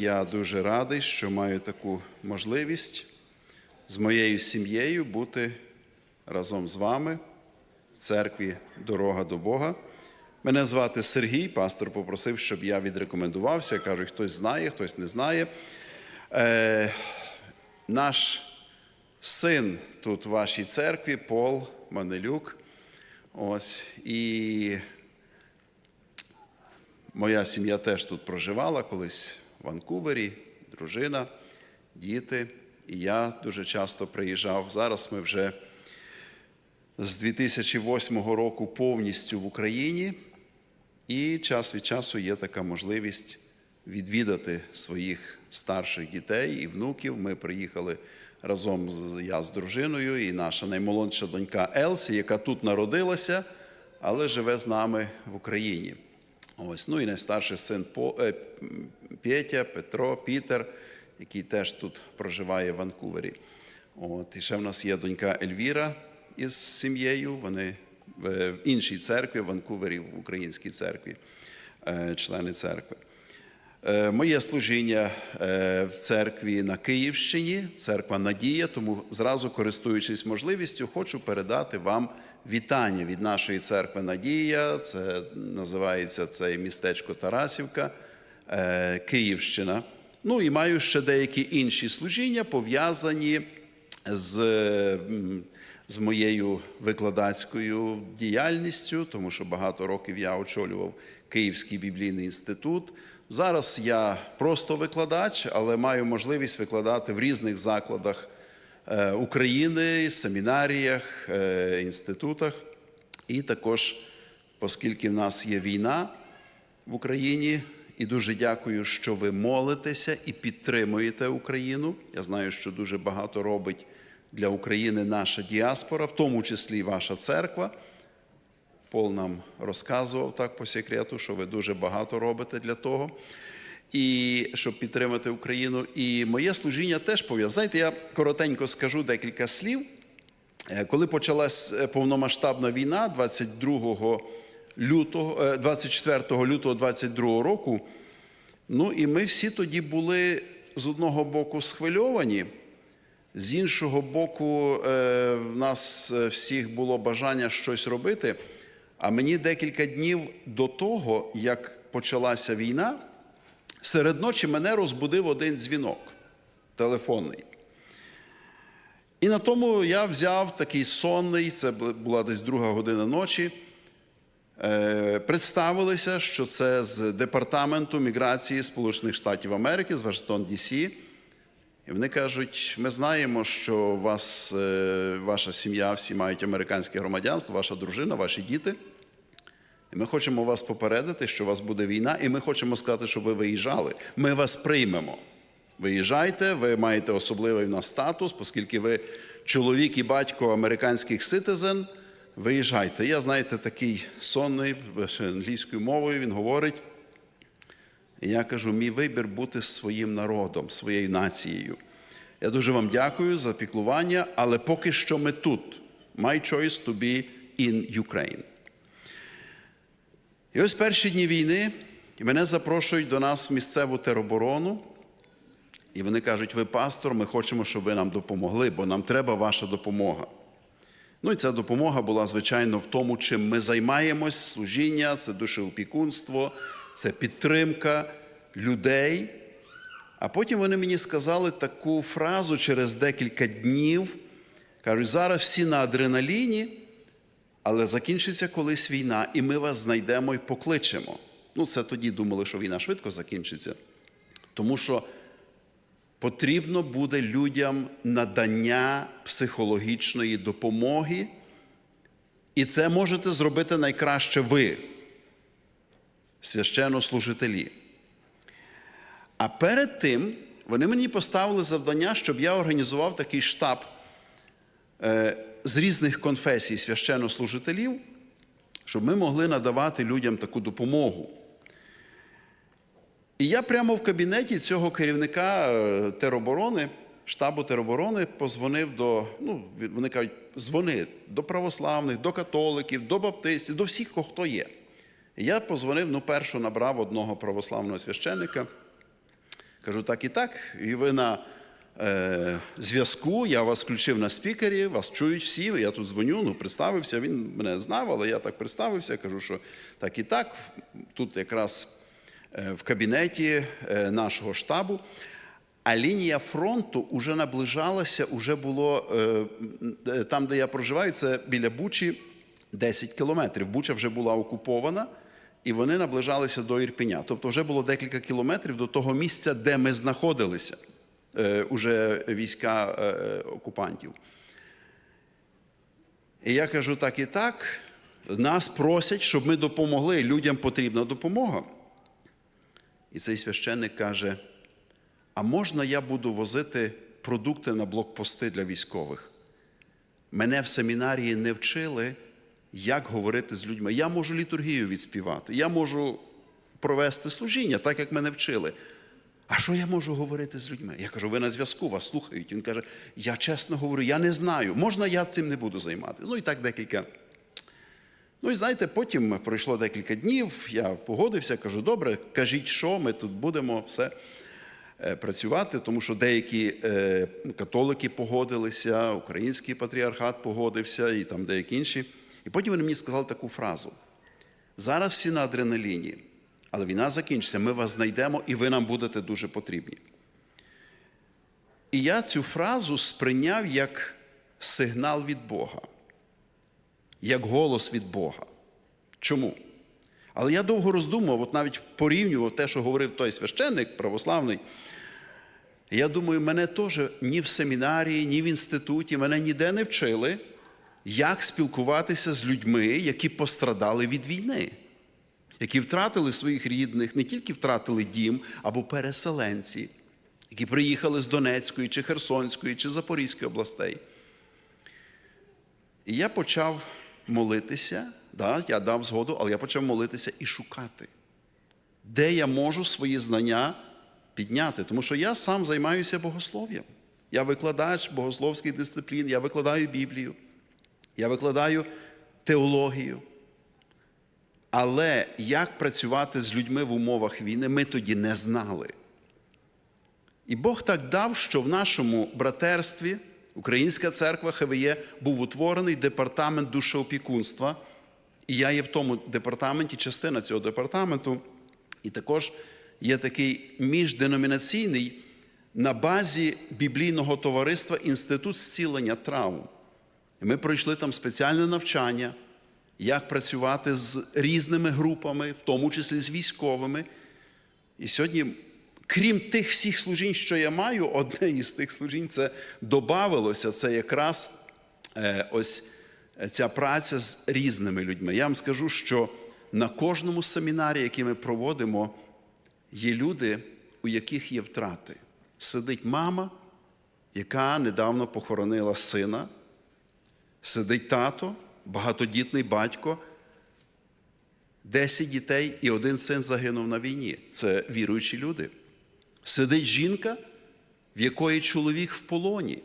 Я дуже радий, що маю таку можливість з моєю сім'єю бути разом з вами в церкві Дорога до Бога. Мене звати Сергій, пастор попросив, щоб я відрекомендувався. Кажуть, хтось знає, хтось не знає. Е, наш син тут в вашій церкві, Пол Манелюк. Ось, і моя сім'я теж тут проживала колись Ванкувері, дружина, діти. І я дуже часто приїжджав. Зараз ми вже з 2008 року повністю в Україні, і час від часу є така можливість відвідати своїх старших дітей і внуків. Ми приїхали разом з я з дружиною і наша наймолодша донька Елсі, яка тут народилася, але живе з нами в Україні. Ось, ну і найстарший син е, Петя, Петро, Пітер, який теж тут проживає в Ванкувері. От, і ще в нас є донька Ельвіра із сім'єю. Вони в в іншій церкві, в Ванкувері, в українській церкві, е, члени церкви. Е, Моє служіння е, в церкві на Київщині, церква Надія, тому зразу користуючись можливістю, хочу передати вам вітання від нашої церкви Надія. Це називається це містечко Тарасівка, е, Київщина. Ну і маю ще деякі інші служіння, пов'язані з, з моєю викладацькою діяльністю, тому що багато років я очолював Київський біблійний інститут. Зараз я просто викладач, але маю можливість викладати в різних закладах України, семінаріях, е, інститутах. І також, оскільки в нас є війна в Україні, і дуже дякую, що ви молитеся і підтримуєте Україну. Я знаю, що дуже багато робить для України наша діаспора, в тому числі ваша церква. Пол нам розказував так по секрету, що ви дуже багато робите для того, і щоб підтримати Україну. І моє служіння теж пов'язане. Я коротенько скажу декілька слів. Е, Коли почалась е, повномасштабна війна 22 лютого, е, 24 лютого 22 року, ну і ми всі тоді були з одного боку схвильовані, з іншого боку, е, в нас е, всіх було бажання щось робити. А мені декілька днів до того, як почалася війна, серед ночі мене розбудив один дзвінок телефонний. І на тому я взяв такий сонний, це була десь друга година ночі. Е, Представилися, що це з департаменту міграції Сполучених Штатів Америки, з Вашингтон Дісі. І вони кажуть: ми знаємо, що вас, е, ваша сім'я, всі мають американське громадянство, ваша дружина, ваші діти. І ми хочемо вас попередити, що у вас буде війна, і ми хочемо сказати, щоб ви виїжджали. Ми вас приймемо. Виїжджайте, ви маєте особливий в нас статус, оскільки ви чоловік і батько американських ситизен. Виїжджайте. Я, знаєте, такий сонний, англійською мовою він говорить. Я кажу, мій вибір бути своїм народом, своєю нацією. Я дуже вам дякую за піклування, але поки що ми тут. My choice to be in Ukraine. І ось перші дні війни, і мене запрошують до нас в місцеву тероборону. І вони кажуть: ви пастор, ми хочемо, щоб ви нам допомогли, бо нам треба ваша допомога. Ну і ця допомога була, звичайно, в тому, чим ми займаємось, служіння, це душеопікунство, це підтримка людей. А потім вони мені сказали таку фразу через декілька днів. Кажуть, зараз всі на адреналіні, але закінчиться колись війна, і ми вас знайдемо і покличемо. Ну, це тоді думали, що війна швидко закінчиться. Тому що потрібно буде людям надання психологічної допомоги, і це можете зробити найкраще ви, священнослужителі. А перед тим вони мені поставили завдання, щоб я організував такий штаб е, з різних конфесій священнослужителів, щоб ми могли надавати людям таку допомогу. І я прямо в кабінеті цього керівника е, тероборони, штабу тероборони, позвонив до, ну, вони кажуть, дзвони до православних, до католиків, до баптистів, до всіх, хто є. І я позвонив, ну, першу набрав одного православного священника. Кажу, так і так. І ви на зв'язку, я вас включив на спікері, вас чують всі. Я тут дзвоню, ну представився. Він мене знав, але я так представився. Кажу, що так і так. Тут якраз е, в кабінеті е, нашого штабу. А лінія фронту вже наближалася, вже було е, е, там, де я проживаю, це біля Бучі 10 кілометрів. Буча вже була окупована, і вони наближалися до Ірпеня. Тобто вже було декілька кілометрів до того місця, де ми знаходилися, е, уже війська е, окупантів. І я кажу так і так. Нас просять, щоб ми допомогли. Людям потрібна допомога. І цей священник каже: а можна я буду возити продукти на блокпости для військових? Мене в семінарії не вчили, як говорити з людьми. Я можу літургію відспівати, я можу провести служіння, так як мене вчили. А що я можу говорити з людьми? Я кажу, ви на зв'язку, вас слухають. Він каже: Я чесно говорю, я не знаю, можна я цим не буду займатися. Ну і так декілька. Ну і знаєте, потім пройшло декілька днів, я погодився, кажу, добре, кажіть, що ми тут будемо все е, працювати, тому що деякі е, католики погодилися, український патріархат погодився і там деякі інші. І потім вони мені сказали таку фразу: зараз всі на адреналіні, але війна закінчиться, ми вас знайдемо і ви нам будете дуже потрібні. І я цю фразу сприйняв як сигнал від Бога як голос від Бога. Чому? Але я довго роздумував, от навіть порівнював те, що говорив той священник православний. Я думаю, мене теж ні в семінарії, ні в інституті, мене ніде не вчили, як спілкуватися з людьми, які пострадали від війни, які втратили своїх рідних, не тільки втратили дім або переселенці, які приїхали з Донецької, чи Херсонської, чи Запорізької областей. І я почав молитися, да, я дав згоду, але я почав молитися і шукати, де я можу свої знання підняти. Тому що я сам займаюся богослов'ям. Я викладач богословських дисциплін, я викладаю Біблію, я викладаю теологію. Але як працювати з людьми в умовах війни, ми тоді не знали. І Бог так дав, що в нашому братерстві Українська церква ХВЄ був утворений департамент душеопікунства. І я є в тому департаменті, частина цього департаменту. І також є такий міжденомінаційний на базі біблійного товариства Інститут зцілення травм. І ми пройшли там спеціальне навчання, як працювати з різними групами, в тому числі з військовими. І сьогодні крім тих всіх служінь, що я маю, одне із тих служінь це додавалося, це якраз е, ось ця праця з різними людьми. Я вам скажу, що на кожному семінарі, який ми проводимо, є люди, у яких є втрати. Сидить мама, яка недавно похоронила сина, сидить тато, багатодітний батько. Десять дітей і один син загинув на війні. Це віруючі люди. Сидить жінка, в якої чоловік в полоні.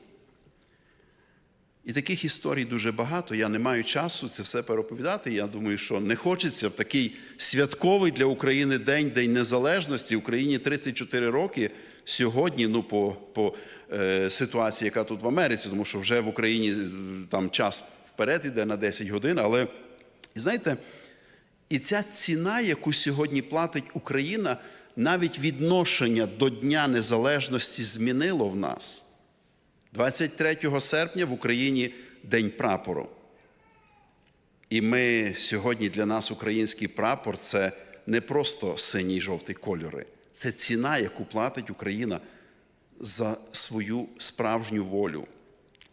І таких історій дуже багато. Я не маю часу це все переповідати. Я думаю, що не хочеться в такий святковий для України день, День Незалежності. Україні 34 роки сьогодні, ну, по по е, ситуації, яка тут в Америці, тому що вже в Україні е, там час вперед іде на 10 годин. Але знаєте, і ця ціна, яку сьогодні платить Україна, навіть відношення до Дня Незалежності змінило в нас. 23 серпня в Україні День прапору. І ми сьогодні для нас український прапор це не просто синій жовтий кольори, це ціна, яку платить Україна за свою справжню волю.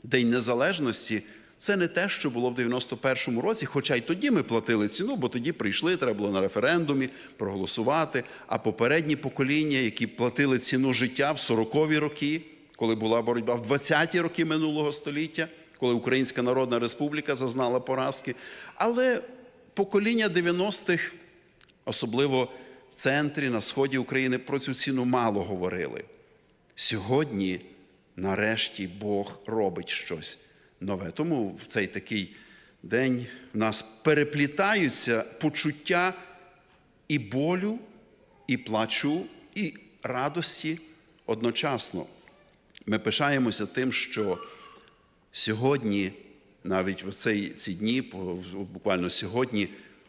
День Незалежності це не те, що було в 91-му році, хоча й тоді ми платили ціну, бо тоді прийшли, треба було на референдумі проголосувати. А попередні покоління, які платили ціну життя в 40-ві роки, коли була боротьба, в 20-ті роки минулого століття, коли Українська Народна Республіка зазнала поразки. Але покоління 90-х, особливо в центрі, на сході України, про цю ціну мало говорили. Сьогодні, нарешті, Бог робить щось нове. Тому в цей такий день в нас переплітаються почуття і болю, і плачу, і радості, одночасно ми пишаємося тим, що сьогодні, навіть в цей, ці дні, буквально сьогодні,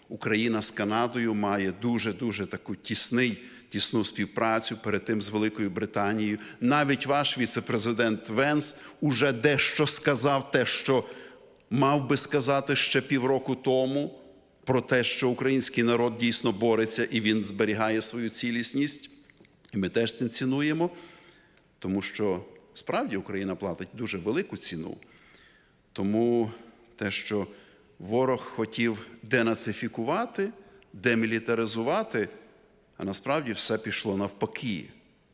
Україна з Канадою має дуже-дуже таку тісний, тісну співпрацю перед тим з Великою Британією. Навіть ваш віце-президент Венс уже дещо сказав те, що мав би сказати ще півроку тому про те, що український народ дійсно бореться і він зберігає свою цілісність. І ми теж це цінуємо, тому що справді Україна платить дуже велику ціну. Тому те, що ворог хотів денацифікувати, демілітаризувати, насправді все пішло навпаки.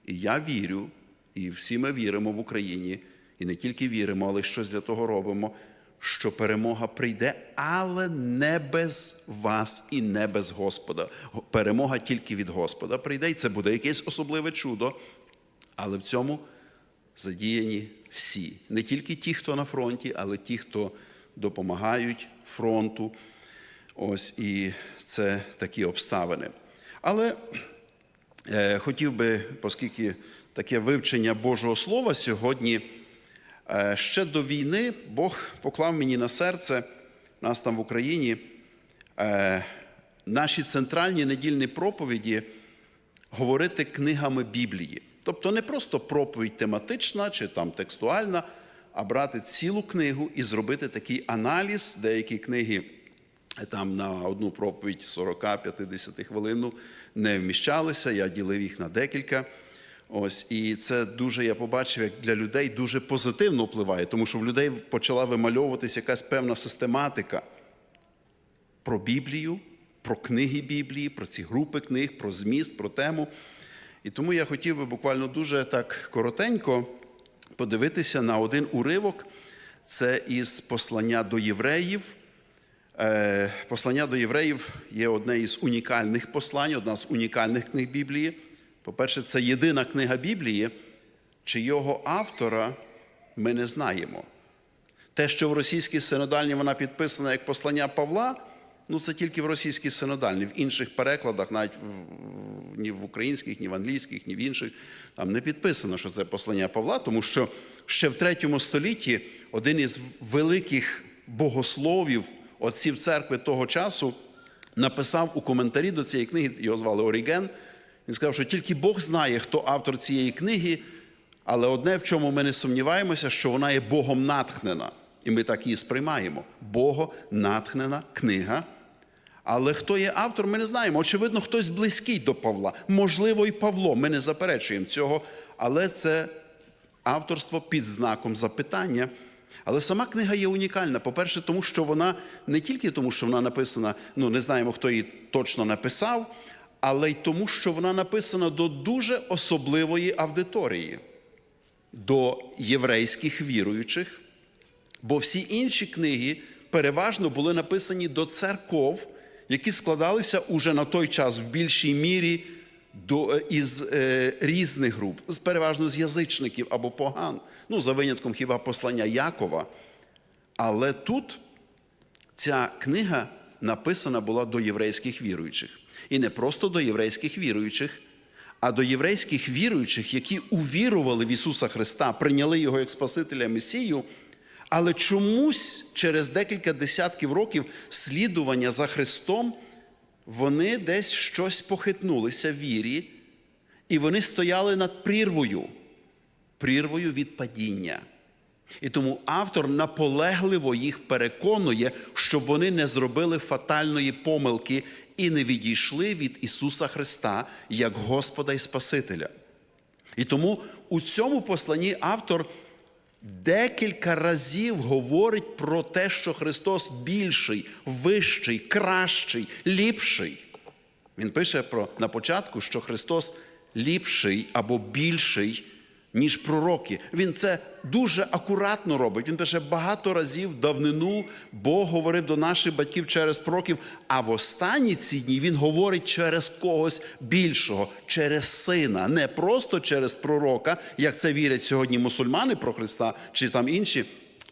І я вірю, і всі ми віримо в Україні, і не тільки віримо, але щось для того робимо, що перемога прийде, але не без вас і не без Господа. Перемога тільки від Господа прийде, і це буде якесь особливе чудо. Але в цьому задіяні всі. Не тільки ті, хто на фронті, але ті, хто допомагають фронту. Ось і це такі обставини. Але е, хотів би, оскільки таке вивчення Божого Слова сьогодні, е, ще до війни Бог поклав мені на серце, нас там в Україні, е, наші центральні недільні проповіді говорити книгами Біблії. Тобто не просто проповідь тематична чи там текстуальна, а брати цілу книгу і зробити такий аналіз. Деякі книги там на одну проповідь 40-50 хвилин не вміщалися. Я ділив їх на декілька. Ось і це дуже я побачив, як для людей дуже позитивно впливає, тому що в людей почала вимальовуватися якась певна систематика про Біблію, про книги Біблії, про ці групи книг, про зміст, про тему. І тому я хотів би буквально дуже так коротенько подивитися на один уривок. Це із послання до євреїв. Е, Послання до євреїв є одне із унікальних послань, одна з унікальних книг Біблії. По-перше, це єдина книга Біблії, чийого автора ми не знаємо. Те, що в російській синодальні вона підписана як послання Павла, ну це тільки в російській синодальні. В інших перекладах, навіть в- ні в українських, ні в англійських, ні в інших, там не підписано, що це послання Павла, тому що ще в третьому столітті один із великих богословів, отців церкви того часу, написав у коментарі до цієї книги, його звали Оріген. Він сказав, що тільки Бог знає, хто автор цієї книги, але одне, в чому ми не сумніваємося, що вона є Богом натхнена. І ми так її сприймаємо. Бого-натхнена книга. Але хто є автор, ми не знаємо. Очевидно, хтось близький до Павла. Можливо, і Павло. Ми не заперечуємо цього, але це авторство під знаком запитання. Але сама книга є унікальна. По-перше, тому що вона не тільки тому, що вона написана, ну не знаємо, хто її точно написав, але й тому, що вона написана до дуже особливої аудиторії, до єврейських віруючих. Бо всі інші книги переважно були написані до церков, які складалися уже на той час в більшій мірі до, е, із е, різних груп, переважно з язичників або поган. Ну, за винятком хіба послання Якова. Але тут ця книга написана була до єврейських віруючих. І не просто до єврейських віруючих, а до єврейських віруючих, які увірували в Ісуса Христа, прийняли Його як Спасителя Месію, але чомусь через декілька десятків років слідування за Христом вони десь щось похитнулися в вірі, і вони стояли над прірвою, прірвою від падіння. І тому автор наполегливо їх переконує, щоб вони не зробили фатальної помилки і не відійшли від Ісуса Христа як Господа і Спасителя. І тому у цьому посланні автор декілька разів говорить про те, що Христос більший, вищий, кращий, ліпший. Він пише про на початку, що Христос ліпший або більший, ніж пророки. Він це дуже акуратно робить. Він пише багато разів давнину Бог говорив до наших батьків через пророків, а в останні ці дні він говорить через когось більшого, через сина, не просто через пророка, як це вірять сьогодні мусульмани про Христа чи там інші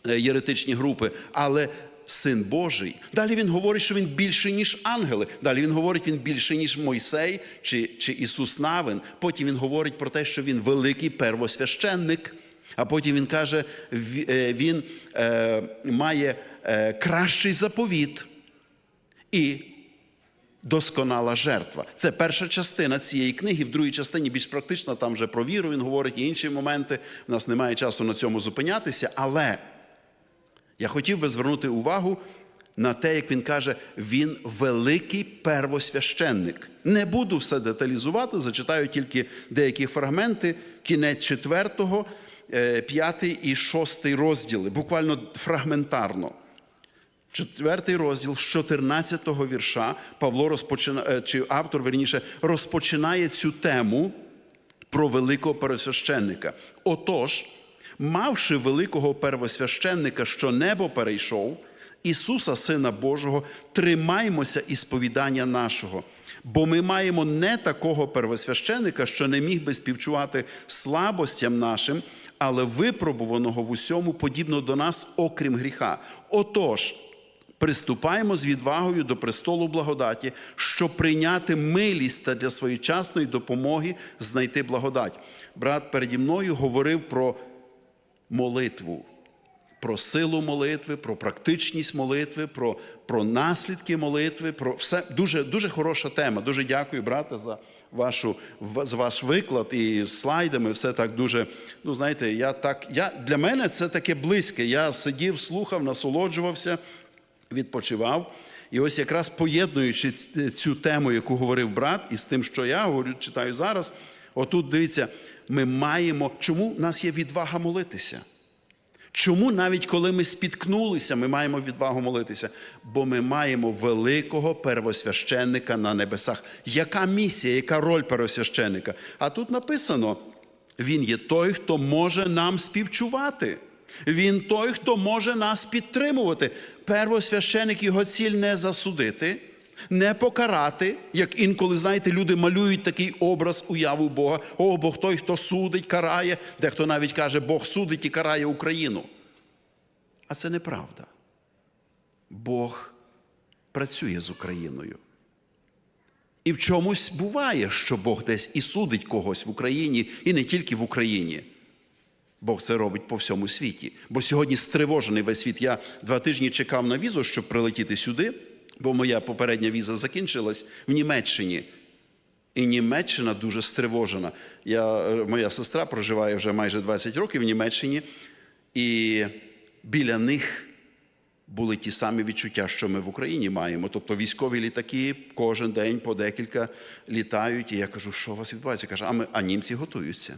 е, єретичні групи, але син Божий. Далі він говорить, що він більший, ніж ангели. Далі він говорить, він більший, ніж Мойсей чи, чи Ісус Навин. Потім він говорить про те, що він великий первосвященник. А потім він каже, е, він е, має е, кращий заповіт і досконала жертва. Це перша частина цієї книги. В другій частині більш практична, там вже про віру він говорить і інші моменти. У нас немає часу на цьому зупинятися. Але я хотів би звернути увагу на те, як він каже, він великий первосвященник. Не буду все деталізувати, зачитаю тільки деякі фрагменти, кінець четвертого, е, п'ятий і шостий розділи, буквально фрагментарно. Четвертий розділ з 14-го вірша Павло розпочинає, чи автор верніше розпочинає цю тему про великого первосвященника. Отож, мавши великого первосвященника, що небо перейшов, Ісуса, Сина Божого, тримаймося і сповідання нашого. Бо ми маємо не такого первосвященика, що не міг би співчувати слабостям нашим, але випробуваного в усьому подібно до нас, окрім гріха. Отож, приступаємо з відвагою до престолу благодаті, щоб прийняти милість та для своєчасної допомоги знайти благодать. Брат переді мною говорив про молитву, про силу молитви, про практичність молитви, про, про наслідки молитви, про все дуже, дуже хороша тема. Дуже дякую, брате, за вашу за ваш виклад і слайдами. Все так дуже. Ну, знаєте, я так. Я, для мене це таке близьке. Я сидів, слухав, насолоджувався, відпочивав. І ось якраз поєднуючи цю тему, яку говорив брат, і з тим, що я говорю, читаю зараз, отут дивіться, ми маємо, чому в нас є відвага молитися? Чому навіть коли ми спіткнулися, ми маємо відвагу молитися? Бо ми маємо великого первосвященника на небесах. Яка місія, яка роль первосвященника? А тут написано: він є той, хто може нам співчувати. Він той, хто може нас підтримувати. Первосвященик його ціль не засудити, не покарати, як інколи, знаєте, люди малюють такий образ уяву Бога. О, Бог той, хто судить, карає. Дехто навіть каже, Бог судить і карає Україну. А це неправда. Бог працює з Україною. І в чомусь буває, що Бог десь і судить когось в Україні, і не тільки в Україні. Бог це робить по всьому світі. Бо сьогодні стривожений весь світ. Я два тижні чекав на візу, щоб прилетіти сюди, бо моя попередня віза закінчилась в Німеччині. І Німеччина дуже стривожена. Я, е, моя сестра проживає вже майже 20 років в Німеччині, і біля них були ті самі відчуття, що ми в Україні маємо. Тобто військові літаки кожен день по декілька літають. І я кажу, що у вас відбувається? Каже, а, ми, а німці готуються.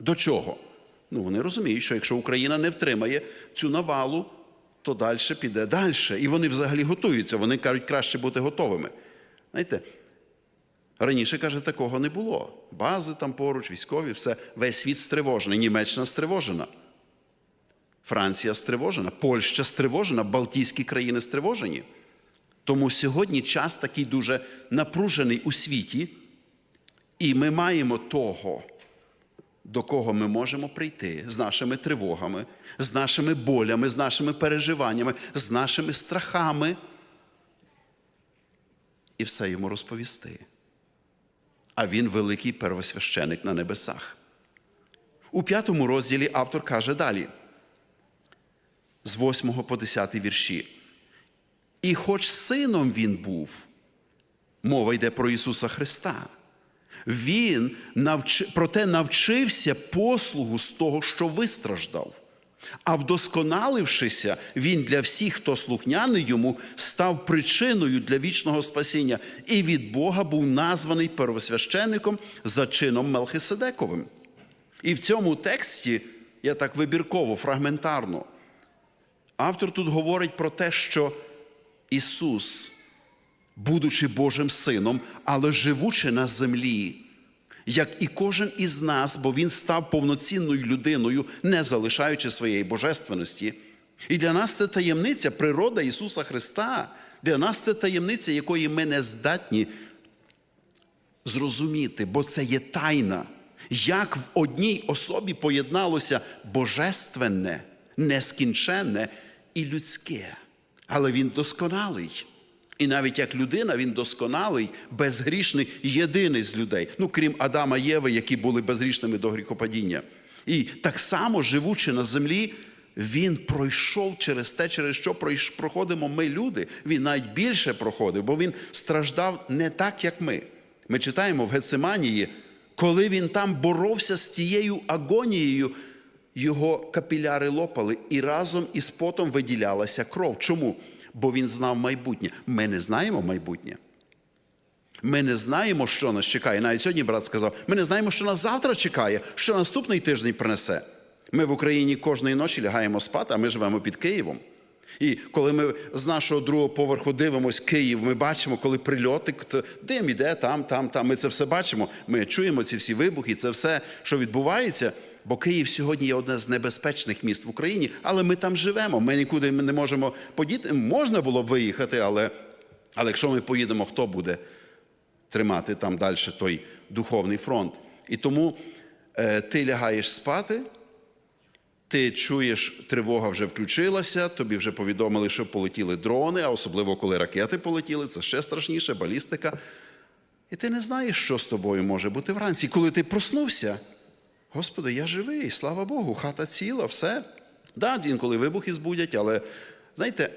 До чого? Ну, вони розуміють, що якщо Україна не втримає цю навалу, то далі піде далі. І вони взагалі готуються. Вони кажуть, краще бути готовими. Знаєте, раніше, каже, такого не було. Бази там поруч, військові, все, весь світ стривожений. Німеччина стривожена. Франція стривожена, Польща стривожена, Балтійські країни стривожені. Тому сьогодні час такий дуже напружений у світі, і ми маємо того, до кого ми можемо прийти з нашими тривогами, з нашими болями, з нашими переживаннями, з нашими страхами і все йому розповісти. А він великий первосвященик на небесах. У п'ятому розділі автор каже далі, з 8 по 10 вірші. І хоч сином він був, мова йде про Ісуса Христа. Він навч... проте навчився послугу з того, що вистраждав. А вдосконалившися, він для всіх, хто слухняний йому, став причиною для вічного спасіння, і від Бога був названий первосвященником за чином Мелхиседековим. І в цьому тексті, я так вибірково, фрагментарно, автор тут говорить про те, що Ісус будучи Божим Сином, але живучи на землі, як і кожен із нас, бо Він став повноцінною людиною, не залишаючи своєї божественності. І для нас це таємниця, природа Ісуса Христа. Для нас це таємниця, якої ми не здатні зрозуміти, бо це є тайна. Як в одній особі поєдналося божественне, нескінченне і людське. але він досконалий. І навіть як людина, він досконалий, безгрішний, єдиний з людей. Ну, крім Адама і Єви, які були безгрішними до гріхопадіння. І так само, живучи на землі, він пройшов через те, через що проходимо ми, люди. Він навіть більше проходив, бо він страждав не так, як ми. Ми читаємо в Гециманії, коли він там боровся з тією агонією, його капіляри лопали, і разом із потом виділялася кров. Чому? Бо він знав майбутнє. Ми не знаємо майбутнє. Ми не знаємо, що нас чекає. Навіть сьогодні брат сказав: ми не знаємо, що нас завтра чекає, що наступний тиждень принесе. Ми в Україні кожної ночі лягаємо спати, а ми живемо під Києвом. І коли ми з нашого другого поверху дивимось Київ, ми бачимо, коли прильоти, це дим іде там, там, там. Ми це все бачимо. Ми чуємо ці всі вибухи, це все, що відбувається. Бо Київ сьогодні є одне з небезпечних міст в Україні, але ми там живемо. Ми нікуди не можемо подіти. Можна було б виїхати, але, але якщо ми поїдемо, хто буде тримати там далі той духовний фронт? І тому е, ти лягаєш спати. Ти чуєш, тривога вже включилася, тобі вже повідомили, що полетіли дрони, а особливо коли ракети полетіли, це ще страшніше, балістика. І ти не знаєш, що з тобою може бути вранці. Коли ти проснувся, Господи, я живий, слава Богу, хата ціла, все. Да, інколи вибухи збудять, але знаєте,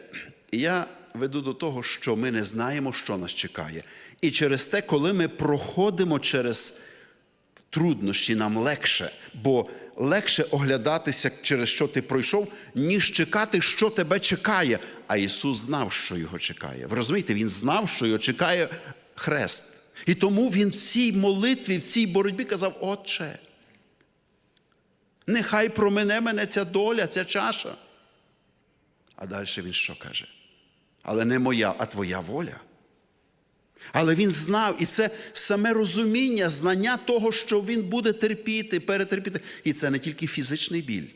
я веду до того, що ми не знаємо, що нас чекає. І через те, коли ми проходимо через труднощі нам легше, бо легше оглядатися, через що ти пройшов, ніж чекати, що тебе чекає. А Ісус знав, що його чекає. Ви розумієте, Він знав, що його чекає хрест. І тому він в цій молитві, в цій боротьбі казав: Отче, нехай промине мене ця доля, ця чаша. А далі він що каже? Але не моя, а твоя воля. Але він знав, і це саме розуміння, знання того, що він буде терпіти, перетерпіти. І це не тільки фізичний біль.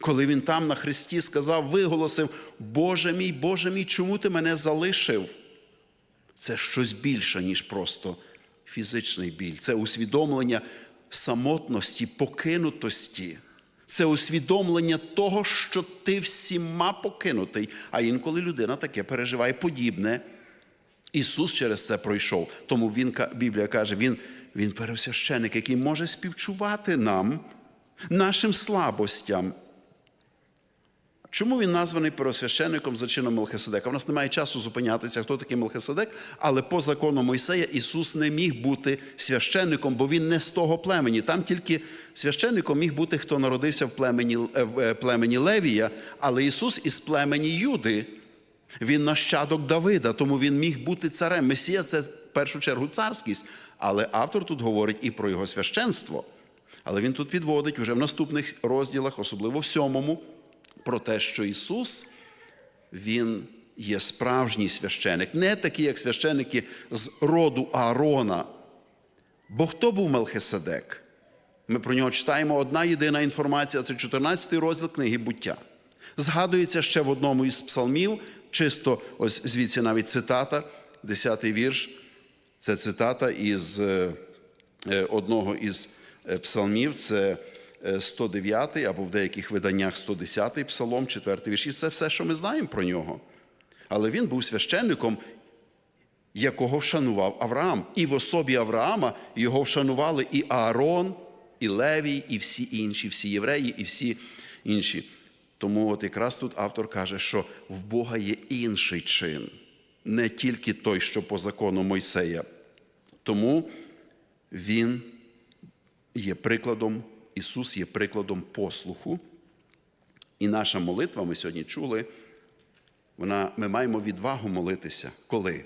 Коли він там на Христі сказав, виголосив: Боже мій, Боже мій, чому ти мене залишив? Це щось більше, ніж просто фізичний біль. Це усвідомлення самотності, покинутості. Це усвідомлення того, що ти всіма покинутий. А інколи людина таке переживає подібне. Ісус через це пройшов. Тому він, Біблія каже, він, він первосвященик, який може співчувати нам, нашим слабостям. Чому він названий первосвященником за чином Мелхиседека? У нас немає часу зупинятися, хто такий Мелхиседек, але по закону Мойсея Ісус не міг бути священником, бо він не з того племені. Там тільки священником міг бути, хто народився в племені, в племені Левія, але Ісус із племені Юди. Він нащадок Давида, тому він міг бути царем. Месія це в першу чергу царськість, але автор тут говорить і про його священство. Але він тут підводить уже в наступних розділах, особливо в сьомому, про те, що Ісус, Він є справжній священик, не такий, як священики з роду Аарона. Бо хто був Мелхиседек? Ми про нього читаємо одна єдина інформація це 14 розділ книги буття. Згадується ще в одному із псалмів, чисто ось звідси навіть цитата, 10-й вірш. Це цитата із одного із псалмів, це 109 або в деяких виданнях 110 псалом, 4 вірш. І це все, що ми знаємо про нього. Але він був священником, якого вшанував Авраам. І в особі Авраама його вшанували і Аарон, і Левій, і всі інші, всі євреї, і всі інші. Тому от якраз тут автор каже, що в Бога є інший чин, не тільки той, що по закону Мойсея. Тому Він є прикладом, Ісус є прикладом послуху. І наша молитва, ми сьогодні чули, вона, ми маємо відвагу молитися. Коли?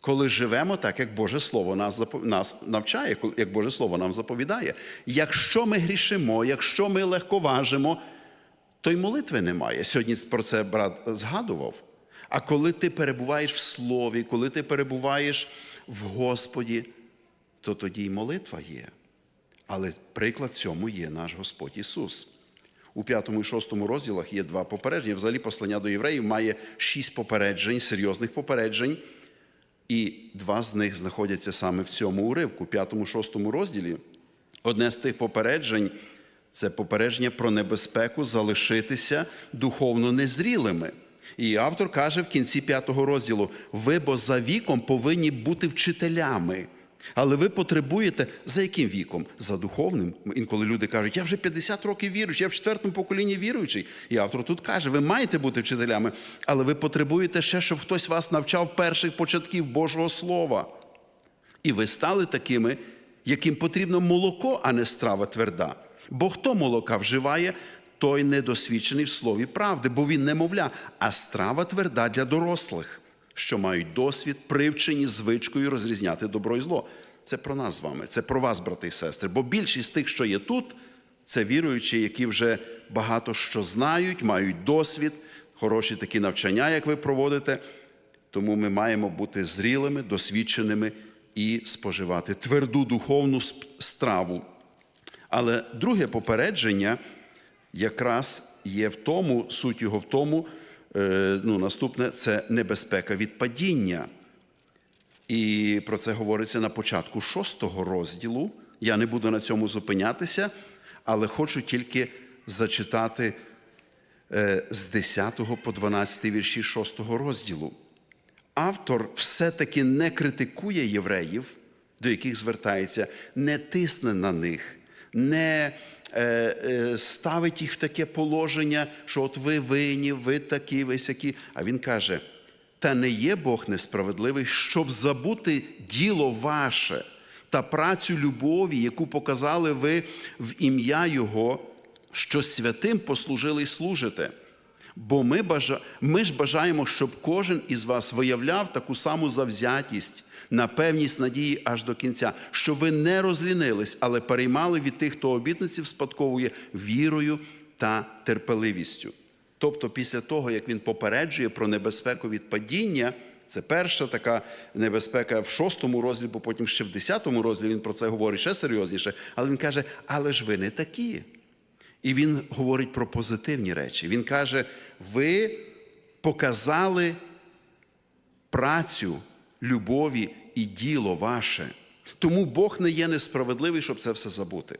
Коли живемо так, як Боже Слово нас нас навчає, як Боже Слово нам заповідає. Якщо ми грішимо, якщо ми легковажимо, то й молитви немає. Сьогодні про це брат згадував. А коли ти перебуваєш в Слові, коли ти перебуваєш в Господі, то тоді й молитва є. Але приклад цьому є наш Господь Ісус. У п'ятому і шостому розділах є два попередження. Взагалі, послання до євреїв має шість попереджень, серйозних попереджень, і два з них знаходяться саме в цьому уривку. П'ятому шостому розділі одне з тих попереджень це попередження про небезпеку залишитися духовно незрілими. І автор каже в кінці п'ятого розділу: ви бо за віком повинні бути вчителями. Але ви потребуєте за яким віком? За духовним. Інколи люди кажуть, я вже 50 років віруючий, я в четвертому поколінні віруючий. І автор тут каже, ви маєте бути вчителями, але ви потребуєте ще, щоб хтось вас навчав перших початків Божого Слова. І ви стали такими, яким потрібно молоко, а не страва тверда. Бо хто молока вживає, той недосвідчений в слові правди, бо він немовля, а страва тверда для дорослих, що мають досвід, привчені звичкою розрізняти добро і зло. Це про нас з вами, це про вас, брати і сестри. Бо більшість тих, що є тут, це віруючі, які вже багато що знають, мають досвід, хороші такі навчання, як ви проводите. Тому ми маємо бути зрілими, досвідченими і споживати тверду духовну страву. Але друге попередження якраз є в тому, суть його в тому, ну, наступне це небезпека від падіння. І про це говориться на початку шостого розділу. Я не буду на цьому зупинятися, але хочу тільки зачитати е, з 10 по 12 вірші шостого розділу. Автор все-таки не критикує євреїв, до яких звертається, не тисне на них, не е, е, ставить їх в таке положення, що от ви винні, ви такі, ви сякі. А він каже: та не є Бог несправедливий, щоб забути діло ваше та працю любові, яку показали ви в ім'я Його, що святим послужили й служите. Бо ми, бажа... ми ж бажаємо, щоб кожен із вас виявляв таку саму завзятість, напевність надії аж до кінця, щоб ви не розлінились, але переймали від тих, хто обітниці спадковує вірою та терпеливістю. Тобто, після того, як він попереджує про небезпеку від падіння, це перша така небезпека в шостому розділі, бо потім ще в десятому розділі він про це говорить ще серйозніше. Але він каже: але ж ви не такі. І він говорить про позитивні речі. Він каже: ви показали працю любові і діло ваше. Тому Бог не є несправедливий, щоб це все забути.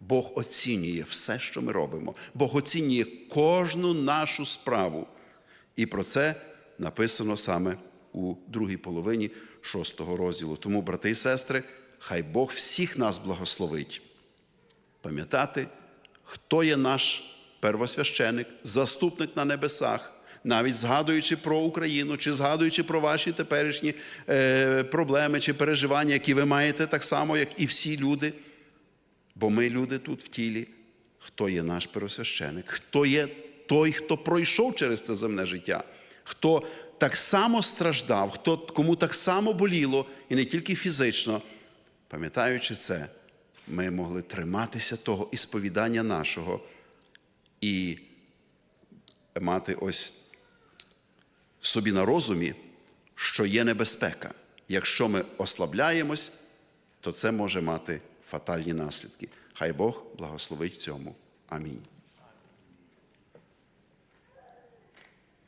Бог оцінює все, що ми робимо. Бог оцінює кожну нашу справу. І про це написано саме у другій половині шостого розділу. Тому, брати і сестри, хай Бог всіх нас благословить. Пам'ятати, хто є наш первосвященик, заступник на небесах, навіть згадуючи про Україну, чи згадуючи про ваші теперішні е, проблеми чи переживання, які ви маєте так само, як і всі люди. Бо ми люди тут в тілі. Хто є наш первосвященик? Хто є той, хто пройшов через це земне життя? Хто так само страждав, хто, кому так само боліло, і не тільки фізично. Пам'ятаючи це, ми могли триматися того ісповідання нашого і мати ось в собі на розумі, що є небезпека. Якщо ми ослабляємось, то це може мати фатальні наслідки. Хай Бог благословить цьому. Амінь.